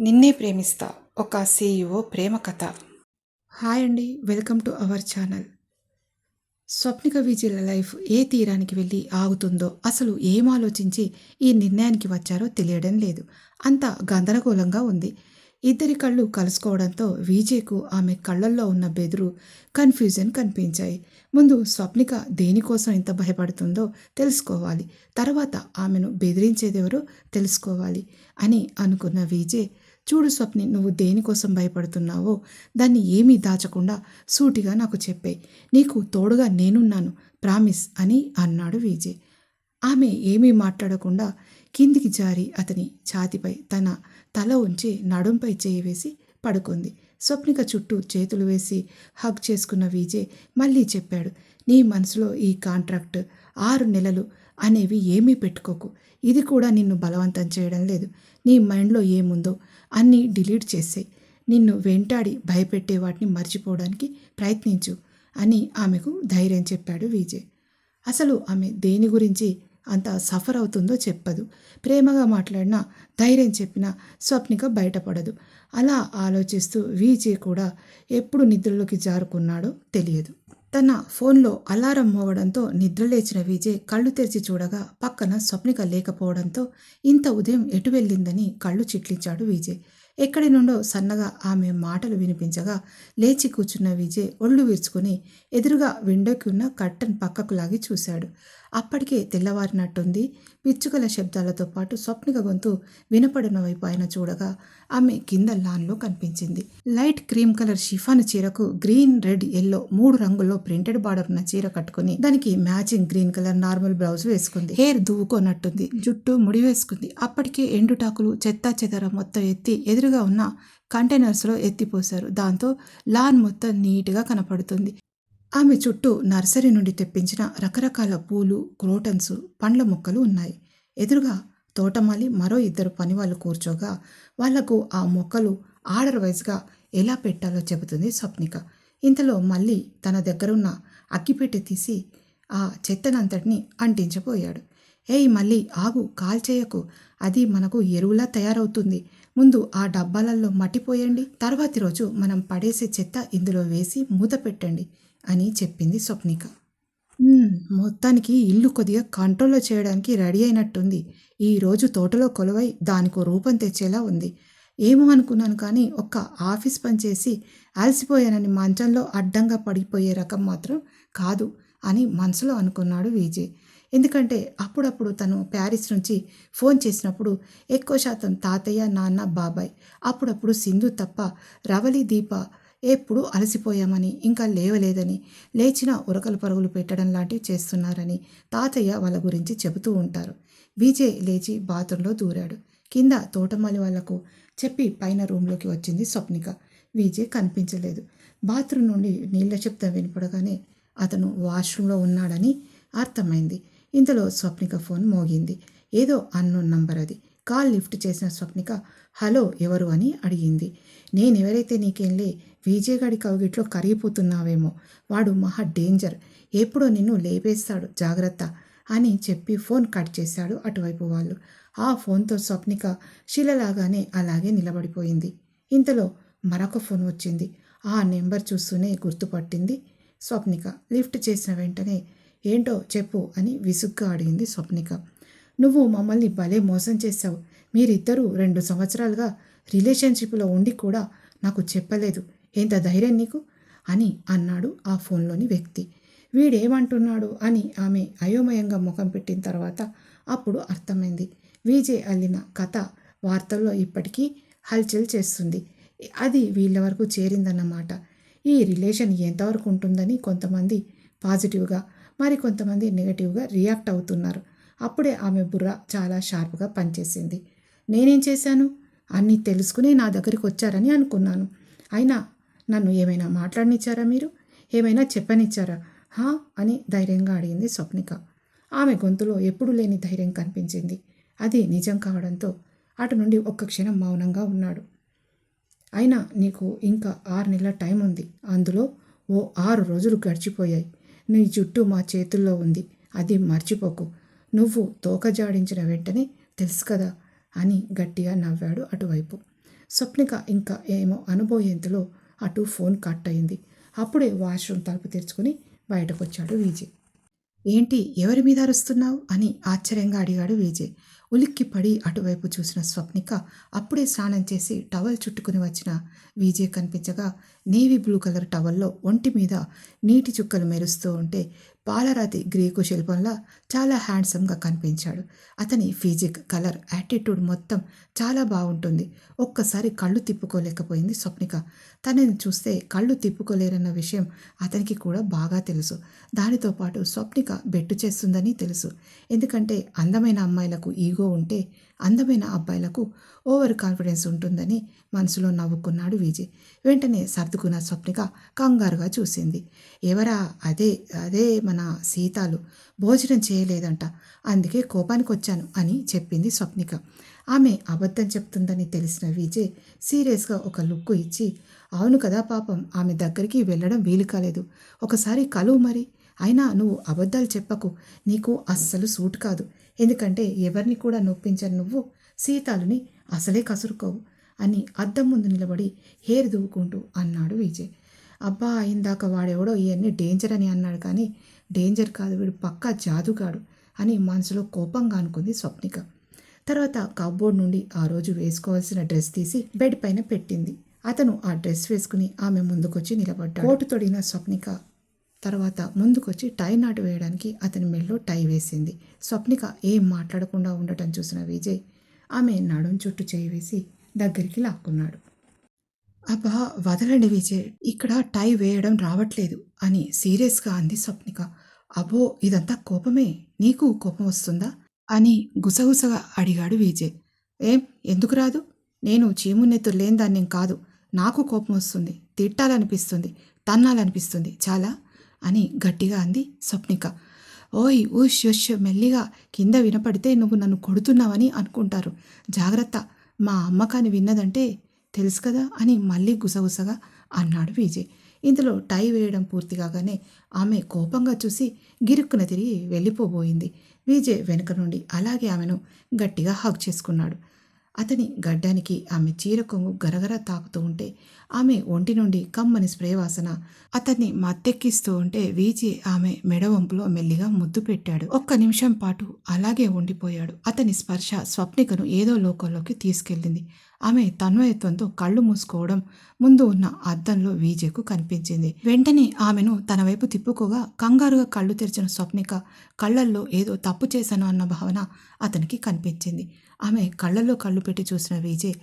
నిన్నే ప్రేమిస్తా. ఒక సీఈఓ ప్రేమ కథ. హాయ్ అండి. Welcome to our channel. Swapnika విజయుల life ఏ తీరానికి వెళ్ళి ఆగుతుందో అసలు ఏం ఆలోచించి ఈ నిర్ణయానికి వచ్చారో తెలియడం లేదు. అంత గందరగోళంగా ఉంది. ఇద్దరి కళ్ళు కలుసుకోవడంతో విజయ్కు ఆమె కళ్ళల్లో ఉన్న బెదురు కన్ఫ్యూజన్ కనిపించాయి. ముందు స్వప్నిక దేనికోసం ఇంత భయపడుతుందో తెలుసుకోవాలి. తర్వాత ఆమెను బెదిరించేదెవరో తెలుసుకోవాలి అని అనుకున్న విజయ్ చూడు స్వప్ని నువ్వు దేనికోసం భయపడుతున్నావో దాన్ని ఏమీ దాచకుండా సూటిగా నాకు చెప్పాయి నీకు తోడుగా నేనున్నాను ప్రామిస్ అని అన్నాడు విజయ్. ఆమె ఏమీ మాట్లాడకుండా కిందికి జారి అతని ఛాతిపై తన తల ఉంచి నడుంపై చేయి వేసి పడుకుంది. స్వప్నిక చుట్టూ చేతులు వేసి హగ్ చేసుకున్న విజయ్ మళ్ళీ చెప్పాడు నీ మనసులో ఈ కాంట్రాక్ట్ ఆరు నెలలు అనేవి ఏమీ పెట్టుకోకు. ఇది కూడా నిన్ను బలవంతం చేయడం లేదు. నీ మైండ్లో ఏముందో అన్నీ డిలీట్ చేసేయి. నిన్ను వెంటాడి భయపెట్టే వాటిని మర్చిపోవడానికి ప్రయత్నించు అని ఆమెకు ధైర్యం చెప్పాడు విజయ్. అసలు ఆమె దేని గురించి అంత సఫర్ అవుతుందో చెప్పదు. ప్రేమగా మాట్లాడినా ధైర్యం చెప్పినా స్వప్నిక బయటపడదు. అలా ఆలోచిస్తూ విజయ్ కూడా ఎప్పుడు నిద్రలోకి జారుకున్నాడో తెలియదు. తన ఫోన్లో అలారం మోవడంతో నిద్రలేచిన విజయ్ కళ్ళు తెరిచి చూడగా పక్కన స్వప్నిక లేకపోవడంతో ఇంత ఉదయం ఎటు వెళ్ళిందని కళ్ళు చిట్లించాడు విజయ్. ఎక్కడి నుండో సన్నగా ఆమె మాటలు వినిపించగా లేచి కూర్చున్న విజయ్ ఒళ్ళు విరుచుకుని ఎదురుగా విండోకి ఉన్న కట్టన్ పక్కకు లాగి చూశాడు. అప్పటికే తెల్లవారినట్టుంది. పిచ్చుకల శబ్దాలతో పాటు స్వప్నిక గొంతు వినపడిన వైపు ఆయన చూడగా ఆమె కింద లాన్లో కనిపించింది. లైట్ క్రీమ్ కలర్ షిఫాన్ చీరకు గ్రీన్ రెడ్ ఎల్లో మూడు రంగుల్లో ప్రింటెడ్ బార్డర్ ఉన్న చీర కట్టుకుని దానికి matching green colour normal blouse వేసుకుంది. హెయిర్ దువ్వుకోనట్టుంది. జుట్టు ముడి వేసుకుంది. అప్పటికే ఎండుటాకులు చెత్త చెదర మొత్తం ఎత్తి ఎదురుగా ఉన్న కంటైనర్స్లో ఎత్తిపోశారు. దాంతో లాన్ మొత్తం నీట్గా కనపడుతుంది. ఆమె చుట్టూ నర్సరీ నుండి తెప్పించిన రకరకాల పూలు క్రోటన్స్ పండ్ల మొక్కలు ఉన్నాయి. ఎదురుగా తోటమాలి మరో ఇద్దరు పనివాళ్ళు కూర్చోగా వాళ్ళకు ఆ మొక్కలు ఆర్డర్ వైజ్గా ఎలా పెట్టాలో చెబుతుంది స్వప్నిక. ఇంతలో మళ్ళీ తన దగ్గరున్న అగ్గిపెట్టె తీసి ఆ చెత్తనంతటిని అంటించబోయాడు. ఏయ్ మళ్ళీ ఆగు కాల్చేయకు అది మనకు ఎరువులా తయారవుతుంది. ముందు ఆ డబ్బాలలో మట్టిపోయండి తర్వాతి రోజు మనం పడేసే చెత్త ఇందులో వేసి మూత పెట్టండి. అని చెప్పింది స్వప్నిక. మొత్తానికి ఇల్లు కొద్దిగా కంట్రోల్లో చేయడానికి రెడీ అయినట్టుంది. ఈ రోజు తోటలో కొలువై దానికో రూపం తెచ్చేలా ఉంది. ఏమో అనుకున్నాను కానీ ఒక్క ఆఫీస్ పని చేసి అలసిపోయానని మంచంలో అడ్డంగా పడిపోయే రకం మాత్రం కాదు అని మనసులో అనుకున్నాడు విజయ్. ఎందుకంటే అప్పుడప్పుడు తను ప్యారిస్ నుంచి ఫోన్ చేసినప్పుడు ఎక్కువ శాతం తాతయ్య నాన్న బాబాయ్ అప్పుడప్పుడు సింధు తప్ప రవలి దీప ఎప్పుడు అలసిపోయామని ఇంకా లేవలేదని లేచిన ఉరకలు పరుగులు పెట్టడం లాంటివి చేస్తున్నారని తాతయ్య వాళ్ళ గురించి చెబుతూ ఉంటారు. విజయ్ లేచి బాత్రూంలో దూరాడు. కింద తోటమాలి వాళ్ళకు చెప్పి పైన రూమ్లోకి వచ్చింది స్వప్నిక. విజయ్ కనిపించలేదు. బాత్రూమ్ నుండి నీళ్ళ శబ్దం వినపడగానే అతను వాష్రూమ్లో ఉన్నాడని అర్థమైంది. ఇంతలో స్వప్నిక ఫోన్ మోగింది. ఏదో అన్నోన్ నంబర్ అది. కాల్ లిఫ్ట్ చేసిన స్వప్నిక హలో ఎవరు? అని అడిగింది. నేనెవరైతే నీకేంలే విజయగాడి కవగిట్లో కరిగిపోతున్నావేమో వాడు మహా డేంజర్ ఎప్పుడో నిన్ను లేపేస్తాడు జాగ్రత్త అని చెప్పి ఫోన్ కట్ చేశాడు అటువైపు వాళ్ళు. ఆ ఫోన్తో స్వప్నిక శిలలాగానే అలాగే నిలబడిపోయింది. ఇంతలో మరొక ఫోన్ వచ్చింది. ఆ నెంబర్ చూస్తూనే గుర్తుపట్టింది స్వప్నిక. లిఫ్ట్ చేసిన వెంటనే ఏంటో చెప్పు అని విసుగ్గా అడిగింది స్వప్నిక. నువ్వు మమ్మల్ని భలే మోసం చేశావు. మీరిద్దరూ రెండు సంవత్సరాలుగా రిలేషన్షిప్లో ఉండి కూడా నాకు చెప్పలేదు. ఎంత ధైర్యం నీకు? అని అన్నాడు ఆ ఫోన్లోని వ్యక్తి. వీడేమంటున్నాడు అని ఆమె అయోమయంగా ముఖం పెట్టిన తర్వాత అప్పుడు అర్థమైంది. విజయ్ అల్లిన కథ వార్తల్లో ఇప్పటికీ హల్చల్ చేస్తుంది. అది వీళ్ళ వరకు చేరిందన్నమాట. ఈ రిలేషన్ ఎంతవరకు ఉంటుందని కొంతమంది పాజిటివ్గా మరి కొంతమంది నెగటివ్గా రియాక్ట్ అవుతున్నారు. అప్పుడే ఆమె బుర్ర చాలా షార్ప్గా పనిచేసింది. నేనేం చేశాను? అన్నీ తెలుసుకుని నా దగ్గరికి వచ్చారని అనుకున్నాను. అయినా నన్ను ఏమైనా మాట్లాడనిచ్చారా మీరు? ఏమైనా చెప్పనిచ్చారా? హా అని ధైర్యంగా అడిగింది స్వప్నిక. ఆమె గొంతులో ఎప్పుడూ లేని ధైర్యం కనిపించింది. అది నిజం కావడంతో అటు నుండి ఒక్క క్షణం మౌనంగా ఉన్నాడు. అయినా నీకు ఇంకా ఆరు నెలల టైం ఉంది. అందులో ఓ ఆరు రోజులు గడిచిపోయాయి. నీ జుట్టు మా చేతుల్లో ఉంది. అది మర్చిపోకు. నువ్వు తోక జాడించిన వెంటనే తెలుసు కదా అని గట్టిగా నవ్వాడు అటువైపు. స్వప్నిక ఇంకా ఏమో అనుభవేంతలో అటు ఫోన్ కట్ అయింది. అప్పుడే వాష్రూమ్ తలుపు తెరుచుకుని బయటకు వచ్చాడు విజయ్ ఏంటి ఎవరి మీద అరుస్తున్నావు? అని ఆశ్చర్యంగా అడిగాడు విజయ్ ఉలిక్కి పడి అటువైపు చూసిన స్వప్నిక అప్పుడే స్నానం చేసి టవల్ చుట్టుకుని వచ్చిన విజయ్ కనిపించగా నేవీ బ్లూ కలర్ టవల్లో ఒంటి మీద నీటి చుక్కలు మెరుస్తూ ఉంటే పాలరాతి గ్రీకు శిల్పంలా చాలా హ్యాండ్సమ్గా కనిపించాడు. అతని ఫిజిక్ కలర్ యాటిట్యూడ్ మొత్తం చాలా బాగుంటుంది. ఒక్కసారి కళ్ళు తిప్పుకోలేకపోయింది స్వప్నిక. తనని చూస్తే కళ్ళు తిప్పుకోలేరన్న విషయం అతనికి కూడా బాగా తెలుసు. దానితో పాటు స్వప్నిక బెట్టు చేస్తుందని తెలుసు. ఎందుకంటే అందమైన అమ్మాయిలకు ఈగో ఉంటే అందమైన అబ్బాయిలకు ఓవర్ కాన్ఫిడెన్స్ ఉంటుందని మనసులో నవ్వుకున్నాడు విజయ్. వెంటనే సర్దుకున్న స్వప్నిక కంగారుగా చూసింది. ఎవరా? అదే అదే మన సీతాలు. భోజనం చేయలేదంట. అందుకే కోపానికి వచ్చాను అని చెప్పింది స్వప్నిక. ఆమె అబద్ధం చెప్తుందని తెలిసిన విజయ్ సీరియస్గా ఒక లుక్కు ఇచ్చి అవును కదా పాపం ఆమె దగ్గరికి వెళ్ళడం వీలు కాలేదు. ఒకసారి కలువు మరి. అయినా నువ్వు అబద్ధాలు చెప్పకు. నీకు అస్సలు సూట్ కాదు. ఎందుకంటే ఎవరిని కూడా నొప్పించని నువ్వు సీతాలుని అసలే కసురుకోవు అని అద్దం ముందు నిలబడి హేరు దువ్వుకుంటూ అన్నాడు విజయ్. అబ్బా ఇందాక వాడెవడో ఇవన్నీ డేంజర్ అని అన్నాడు కానీ డేంజర్ కాదు వీడు పక్కా జాదుగాడు అని మనసులో కోపంగా అనుకుంది స్వప్నిక. తర్వాత కబ్బోర్డ్ నుండి ఆ రోజు వేసుకోవాల్సిన డ్రెస్ తీసి బెడ్ పైన పెట్టింది. అతను ఆ డ్రెస్ వేసుకుని ఆమె ముందుకొచ్చి నిలబడ్డాడు. కోటు తొడిగిన స్వప్నిక తర్వాత ముందుకొచ్చి టై నాటు వేయడానికి అతని మెళ్ళో టై వేసింది. స్వప్నిక ఏం మాట్లాడకుండా ఉండటం చూసిన విజయ్ ఆమె నడుం చుట్టూ చేయి వేసి దగ్గరికి లాక్కున్నాడు. అబ్బా వదలండి విజయ్ ఇక్కడ టై వేయడం రావట్లేదు అని సీరియస్గా అంది స్వప్నిక. అబ్బో ఇదంతా కోపమే? నీకు కోపం వస్తుందా? అని గుసగుసగా అడిగాడు విజయ్. ఏం ఎందుకు రాదు? నేను చీమున్నెత్తు లేని దాన్ని కాదు. నాకు కోపం వస్తుంది. తిట్టాలనిపిస్తుంది. తన్నాలనిపిస్తుంది. చాలా? అని గట్టిగా అంది స్వప్నిక. ఓయ్ ఉష్ ఉష్ మెల్లిగా కింద వినపడితే నువ్వు నన్ను కొడుతున్నావని అనుకుంటారు. జాగ్రత్త. మా అమ్మకాన్ని విన్నదంటే తెలుసు కదా అని మళ్ళీ గుసగుసగా అన్నాడు విజయ్. ఇందులో టై వేయడం పూర్తి కాగానే ఆమె కోపంగా చూసి గిరుక్కున తిరిగి వెళ్ళిపోబోయింది. విజయ్ వెనుక నుండి అలాగే ఆమెను గట్టిగా హగ్ చేసుకున్నాడు. అతని గడ్డానికి ఆమె చీర కొంగు గరగర తాకుతూ ఉంటే ఆమె ఒంటి నుండి కమ్మని స్ప్రే వాసన అతన్ని మత్తెక్కిస్తూ ఉంటే వీచి ఆమె మెడవంపులో మెల్లిగా ముద్దు పెట్టాడు. ఒక్క నిమిషం పాటు అలాగే ఉండిపోయాడు. అతని స్పర్శ స్వప్నికను ఏదో లోకంలోకి తీసుకెళ్ళింది. ఆమె తన్వయత్వంతో కళ్ళు మూసుకోవడం ముందు ఉన్న అద్దంలో వీజేకు కనిపించింది. వెంటనే ఆమెను తన వైపు తిప్పుకోగా కంగారుగా కళ్ళు తెరిచిన స్వప్నిక కళ్ళల్లో ఏదో తప్పు చేశాను అన్న భావన అతనికి కనిపించింది. ఆమె కళ్ళల్లో కళ్ళు పెట్టి చూసిన విజయ్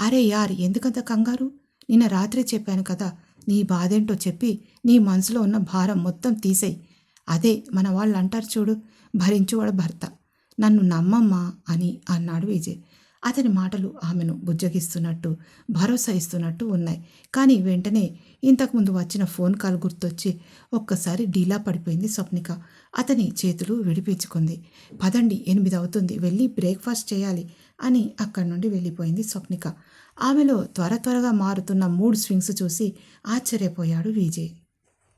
అరే యార్ ఎందుకంత కంగారు? నిన్న రాత్రి చెప్పాను కదా నీ బాధేంటో చెప్పి నీ మనసులో ఉన్న భారం మొత్తం తీసేయి. అదే మన వాళ్ళు అంటారు చూడు భరించువాడు భర్త. నన్ను నమ్మమ్మా అని అన్నాడు విజయ్. అతని మాటలు ఆమెను బుజ్జగిస్తున్నట్టు భరోసా ఇస్తున్నట్టు ఉన్నాయి. కానీ వెంటనే ఇంతకుముందు వచ్చిన ఫోన్ కాల్ గుర్తొచ్చి ఒక్కసారి డీలా పడిపోయింది స్వప్నిక. అతని చేతులు విడిపించుకుంది. పదండి ఎనిమిది అవుతుంది వెళ్ళి బ్రేక్ఫాస్ట్ చేయాలి అని అక్కడి నుండి వెళ్ళిపోయింది స్వప్నిక. ఆమెలో త్వర త్వరగా మారుతున్న మూడ్ స్వింగ్స్ చూసి ఆశ్చర్యపోయాడు విజయ్.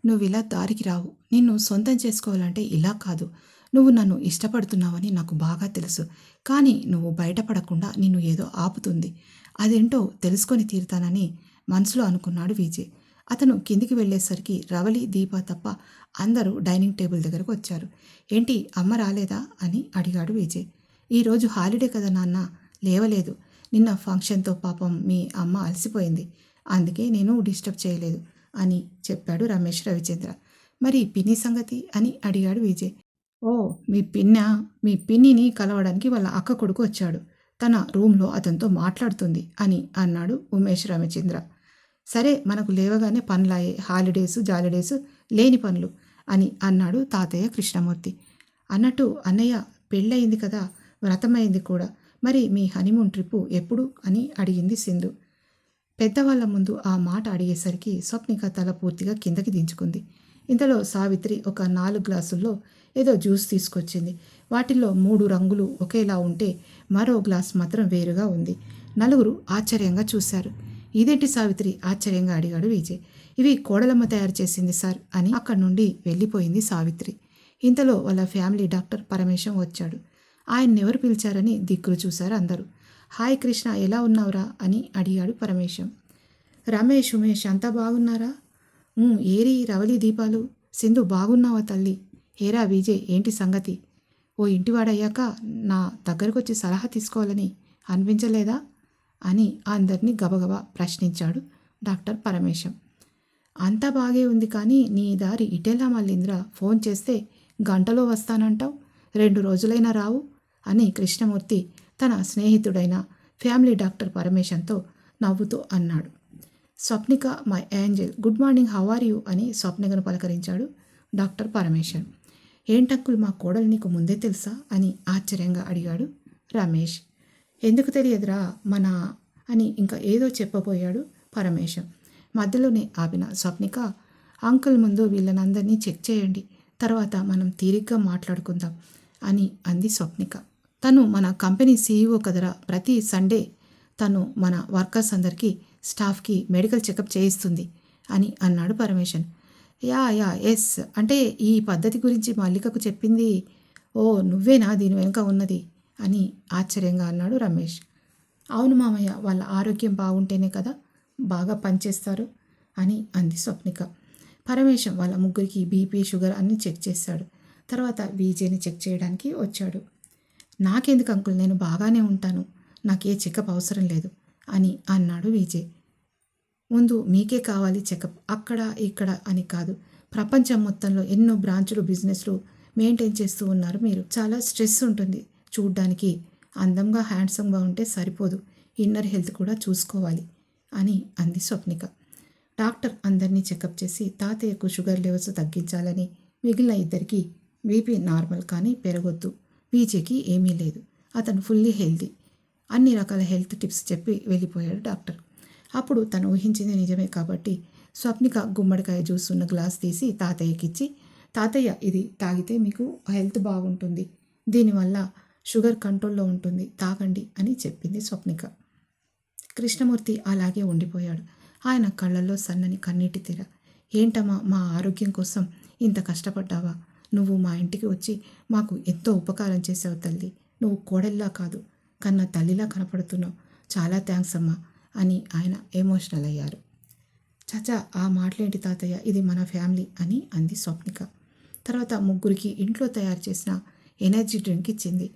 నువ్వు ఇలా దారికి రావు. నిన్ను సొంతం చేసుకోవాలంటే ఇలా కాదు. నువ్వు నన్ను ఇష్టపడుతున్నావని నాకు బాగా తెలుసు. కానీ నువ్వు బయటపడకుండా నిన్ను ఏదో ఆపుతుంది. అదేంటో తెలుసుకొని తీరుతానని మనసులో అనుకున్నాడు విజయ్. అతను కిందికి వెళ్ళేసరికి రవలి దీప తప్ప అందరూ డైనింగ్ టేబుల్ దగ్గరకు వచ్చారు. ఏంటి అమ్మ రాలేదా? అని అడిగాడు విజయ్. ఈరోజు హాలిడే కదా నాన్న. లేవలేదు. నిన్న ఫంక్షన్తో పాపం మీ అమ్మ అలసిపోయింది. అందుకే నేను డిస్టర్బ్ చేయలేదు అని చెప్పాడు రమేష్ రవిచంద్ర. మరి పిన్ని సంగతి అని అడిగాడు విజయ్. ఓ మీ పిన్న మీ పిన్నిని కలవడానికి వాళ్ళ అక్క కొడుకు వచ్చాడు. తన రూమ్లో అతనితో మాట్లాడుతుంది అని అన్నాడు ఉమేష్ రామచంద్ర సరే మనకు లేవగానే పనులాయే హాలిడేస్ జాలిడేస్ లేని పనులు అని అన్నాడు తాతయ్య కృష్ణమూర్తి. అన్నట్టు అన్నయ్య పెళ్ళయింది కదా వ్రతమైంది కూడా. మరి మీ హనీమూన్ ట్రిప్పు ఎప్పుడు? అని అడిగింది సింధు. పెద్దవాళ్ళ ముందు ఆ మాట అడిగేసరికి స్వప్నిక తల పూర్తిగా కిందకి దించుకుంది. ఇంతలో సావిత్రి ఒక నాలుగు గ్లాసుల్లో ఏదో జ్యూస్ తీసుకొచ్చింది. వాటిల్లో మూడు రంగులు ఒకేలా ఉంటే మరో గ్లాస్ మాత్రం వేరుగా ఉంది. నలుగురు ఆశ్చర్యంగా చూశారు. ఇదేంటి సావిత్రి? ఆశ్చర్యంగా అడిగాడు విజయ్. ఇవి కోడలమ్మ తయారు చేసింది సార్ అని అక్కడి నుండి వెళ్ళిపోయింది సావిత్రి. ఇంతలో వాళ్ళ ఫ్యామిలీ డాక్టర్ పరమేశం వచ్చాడు. ఎవరు పిలిచారని దిక్కులు చూశారు అందరూ. హాయ్ కృష్ణ ఎలా ఉన్నావురా? అని అడిగాడు పరమేశం. రమేష్ ఉమేష్ అంతా బాగున్నారా? ఏరి రవలి దీపాలు. సింధు బాగున్నావా తల్లి? హేరా విజయ్ ఏంటి సంగతి? ఓ ఇంటివాడయ్యాక నా దగ్గరకు వచ్చి సలహా తీసుకోవాలని అనిపించలేదా? అని అందరినీ గబగబా ప్రశ్నించాడు డాక్టర్ పరమేశం. అంతా బాగే ఉంది కానీ నీ దారి ఇటెలా మళ్ళీంద్ర? ఫోన్ చేస్తే గంటలో వస్తానంటావు? రెండు రోజులైనా రావు? అని కృష్ణమూర్తి తన స్నేహితుడైన ఫ్యామిలీ డాక్టర్ పరమేశంతో నవ్వుతూ అన్నాడు. Swapnika my angel good morning how are you? అని స్వప్నికను పలకరించాడు డాక్టర్ పరమేశ్వర్ ఏంటంకుల్ మా కోడలు నీకు ముందే తెలుసా? అని ఆశ్చర్యంగా అడిగాడు రమేష్. ఎందుకు తెలియదురా మన? అని ఇంకా ఏదో చెప్పబోయాడు పరమేశం. మధ్యలోనే ఆపిన స్వప్నిక అంకుల్ ముందు వీళ్ళనందరినీ చెక్ చేయండి తర్వాత మనం తీరిగ్గా మాట్లాడుకుందాం అని అంది స్వప్నిక. తను మన కంపెనీ సీఈఓ కదరా. ప్రతి సండే తను మన వర్కర్స్ అందరికీ స్టాఫ్కి మెడికల్ చెకప్ చేయిస్తుంది అని అన్నాడు పరమేశన్. Yeah yeah yes. అంటే ఈ పద్ధతి గురించి మల్లికకు చెప్పింది ఓ నువ్వేనా? దీని వెనుక ఉన్నది అని ఆశ్చర్యంగా అన్నాడు రమేష్. అవును మామయ్య వాళ్ళ ఆరోగ్యం బాగుంటేనే కదా బాగా పనిచేస్తారు అని అంది స్వప్నిక. పరమేశం వాళ్ళ ముగ్గురికి బీపీ షుగర్ అన్నీ చెక్ చేశాడు. తర్వాత వీజేని చెక్ చేయడానికి వచ్చాడు. నాకెందుకు అంకుల్? నేను బాగానే ఉంటాను. నాకే చెకప్ అవసరం లేదు అని అన్నాడు విజయ్. ముందు మీకే కావాలి చెకప్ అక్కడ ఇక్కడ అని కాదు. ప్రపంచం మొత్తంలో ఎన్నో బ్రాంచులు బిజినెస్లు మెయింటైన్ చేస్తూ ఉన్నారు మీరు. చాలా స్ట్రెస్ ఉంటుంది చూడ్డానికి. అందంగా హ్యాండ్సమ్గా ఉంటే సరిపోదు. ఇన్నర్ హెల్త్ కూడా చూసుకోవాలి అని అంది స్వప్నిక. డాక్టర్ అందరినీ చెకప్ చేసి తాతయ్యకు షుగర్ లెవెల్స్ తగ్గించాలని మిగిలిన ఇద్దరికి బీపీ నార్మల్ కానీ పెరగొద్దు. వీజేకి ఏమీ లేదు. అతను ఫుల్లీ హెల్తీ. అన్ని రకాల హెల్త్ టిప్స్ చెప్పి వెళ్ళిపోయాడు డాక్టర్. అప్పుడు తను ఊహించింది నిజమే కాబట్టి స్వప్నిక గుమ్మడికాయ జ్యూస్ ఉన్న గ్లాస్ తీసి తాతయ్యకి ఇచ్చి తాతయ్య ఇది తాగితే మీకు హెల్త్ బాగుంటుంది. దీనివల్ల షుగర్ కంట్రోల్లో ఉంటుంది. తాగండి అని చెప్పింది స్వప్నిక. కృష్ణమూర్తి అలాగే ఉండిపోయాడు. ఆయన కళ్ళల్లో సన్నని కన్నీటి తీర. ఏంటమ్మా మా ఆరోగ్యం కోసం ఇంత కష్టపడ్డావా? నువ్వు మా ఇంటికి వచ్చి మాకు ఎంతో ఉపకారం చేసావు తల్లి. నువ్వు కోడల్లా కాదు కన్న తల్లిలా కనపడుతున్నావు. చాలా థ్యాంక్స్ అమ్మా అని ఆయన ఎమోషనల్ అయ్యారు. చాచా ఆ మాటలేంటి తాతయ్య? ఇది మన ఫ్యామిలీ అని అంది స్వప్నిక. తర్వాత ముగ్గురికి ఇంట్లో తయారు చేసిన ఎనర్జీ డ్రింక్ ఇచ్చింది.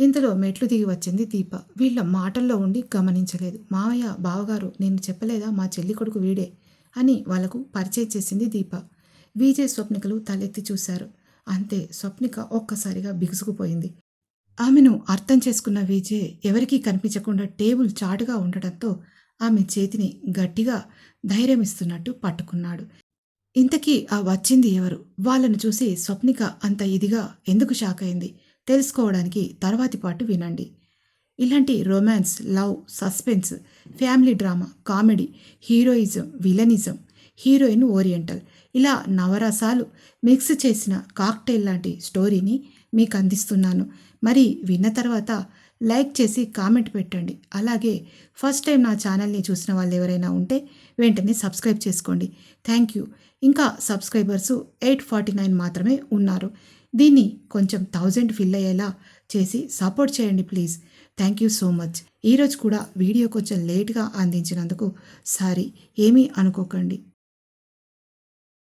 ఇంతలో మెట్లు దిగి వచ్చింది దీప. వీళ్ళ మాటల్లో ఉండి గమనించలేదు. మావయ్య బావగారు నేను చెప్పలేదా? మా చెల్లి కొడుకు వీడే అని వాళ్ళకు పరిచయం చేసింది దీప. విజయ్ స్వప్నికలు తలెత్తి చూశారు. అంతే స్వప్నిక ఒక్కసారిగా బిగుసుకుపోయింది. ఆమెను అర్థం చేసుకున్న విజయ్ ఎవరికీ కనిపించకుండా టేబుల్ చాటుగా ఉండడంతో ఆమె చేతిని గట్టిగా ధైర్యం ఇస్తున్నట్టు పట్టుకున్నాడు. ఇంతకీ ఆ వచ్చింది ఎవరు? వాళ్ళను చూసి స్వప్నిక అంత ఇదిగా ఎందుకు షాక్ అయింది? తెలుసుకోవడానికి తర్వాతి పాటు వినండి. ఇలాంటి romance love suspense family drama comedy heroism villainism heroine oriental ఇలా నవరసాలు మిక్స్ చేసిన కాక్టైల్ లాంటి స్టోరీని మీకు అందిస్తున్నాను. మరి విన్న తర్వాత లైక్ చేసి కామెంట్ పెట్టండి. అలాగే ఫస్ట్ టైం నా ఛానల్ని చూసిన వాళ్ళు ఎవరైనా ఉంటే వెంటనే సబ్స్క్రైబ్ చేసుకోండి. Thank you. ఇంకా సబ్స్క్రైబర్స్ ఎయిట్ ఫార్టీ నైన్ మాత్రమే ఉన్నారు. దీన్ని కొంచెం థౌజండ్ ఫిల్ అయ్యేలా చేసి సపోర్ట్ చేయండి please. Thank you so much. ఈరోజు కూడా వీడియో కొంచెం లేట్గా అందించినందుకు సారీ. ఏమీ అనుకోకండి.